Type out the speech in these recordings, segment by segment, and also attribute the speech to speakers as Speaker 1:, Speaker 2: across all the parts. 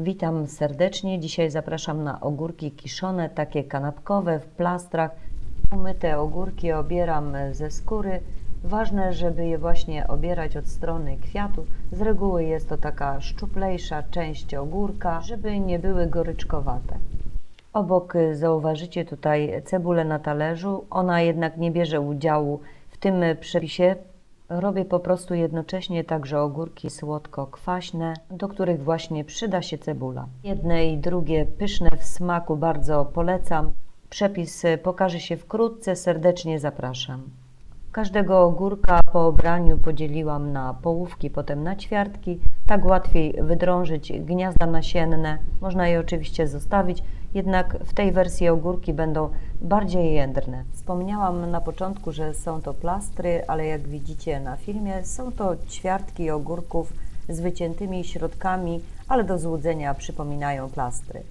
Speaker 1: Witam serdecznie. Dzisiaj zapraszam na ogórki kiszone, takie kanapkowe w plastrach. Umyte ogórki obieram ze skóry. Ważne, żeby je właśnie obierać od strony kwiatu. Z reguły jest to taka szczuplejsza część ogórka, żeby nie były goryczkowate. Obok zauważycie tutaj cebulę na talerzu. Ona jednak nie bierze udziału w tym przepisie. Robię po prostu jednocześnie także ogórki słodko-kwaśne, do których właśnie przyda się cebula. Jedne i drugie pyszne w smaku bardzo polecam. Przepis y, pokaże się wkrótce, serdecznie zapraszam. Każdego ogórka po obraniu podzieliłam na połówki, potem na ćwiartki. Tak łatwiej wydrążyć gniazda nasienne. Można je oczywiście zostawić, jednak w tej wersji ogórki będą bardziej jędrne. Wspomniałam na początku, że są to plastry, ale jak widzicie na filmie, są to ćwiartki ogórków z wyciętymi środkami, ale do złudzenia przypominają plastry.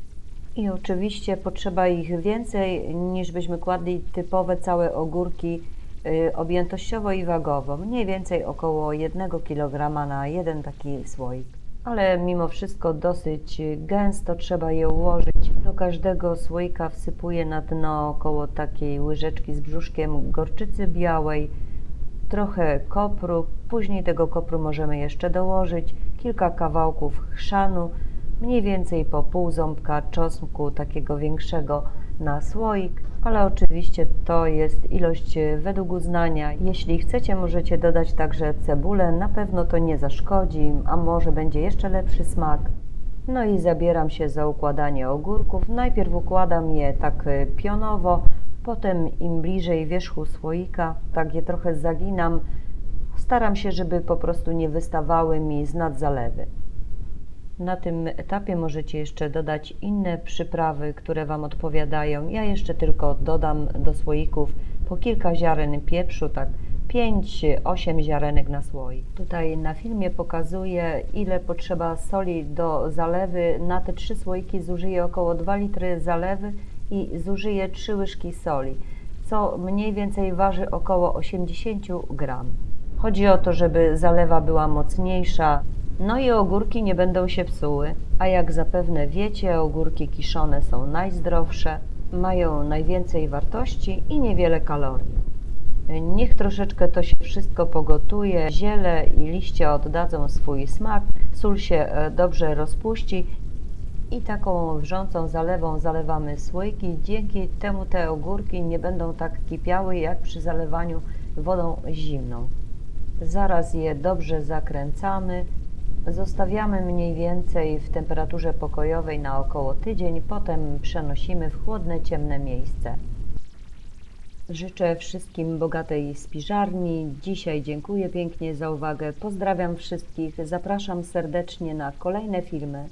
Speaker 1: I oczywiście potrzeba ich więcej niż byśmy kładli typowe całe ogórki y, objętościowo i wagowo. Mniej więcej około 1 kg na jeden taki słoik. Ale mimo wszystko dosyć gęsto trzeba je ułożyć. Każdego słoika wsypuję na dno około takiej łyżeczki z brzuszkiem gorczycy białej, trochę kopru. Później tego kopru możemy jeszcze dołożyć kilka kawałków chrzanu, mniej więcej po pół ząbka czosnku takiego większego na słoik, ale oczywiście to jest ilość e, według uznania. Jeśli chcecie, możecie dodać także cebulę, na pewno to nie zaszkodzi, a może będzie jeszcze lepszy smak. No i zabieram się za układanie ogórków. Najpierw układam je tak e, pionowo, potem im bliżej wierzchu słoika, tak je trochę zaginam. Staram się, żeby po prostu nie wystawały mi z nad zalewy. Na tym etapie możecie jeszcze dodać inne przyprawy, które Wam odpowiadają. Ja jeszcze tylko dodam do słoików po kilka ziaren pieprzu, tak 5-8 ziarenek na słoik. Tutaj na filmie pokazuję, ile potrzeba soli do zalewy. Na te trzy słoiki zużyję około 2 litry zalewy i zużyję 3 łyżki soli, co mniej więcej waży około 80 gram. Chodzi o to, żeby zalewa była mocniejsza, no i ogórki nie będą się psuły, a jak zapewne wiecie, ogórki kiszone są najzdrowsze, mają najwięcej wartości i niewiele kalorii. Niech troszeczkę to się wszystko pogotuje, ziele i liście oddadzą swój smak, sól się e, dobrze rozpuści i taką wrzącą zalewą zalewamy słoiki. Dzięki temu te ogórki nie będą tak kipiały jak przy zalewaniu wodą zimną. Zaraz je dobrze zakręcamy. Zostawiamy mniej więcej w temperaturze pokojowej na około tydzień, potem przenosimy w chłodne, ciemne miejsce. Życzę wszystkim bogatej spiżarni. Dzisiaj dziękuję pięknie za uwagę. Pozdrawiam wszystkich. Zapraszam serdecznie na kolejne filmy.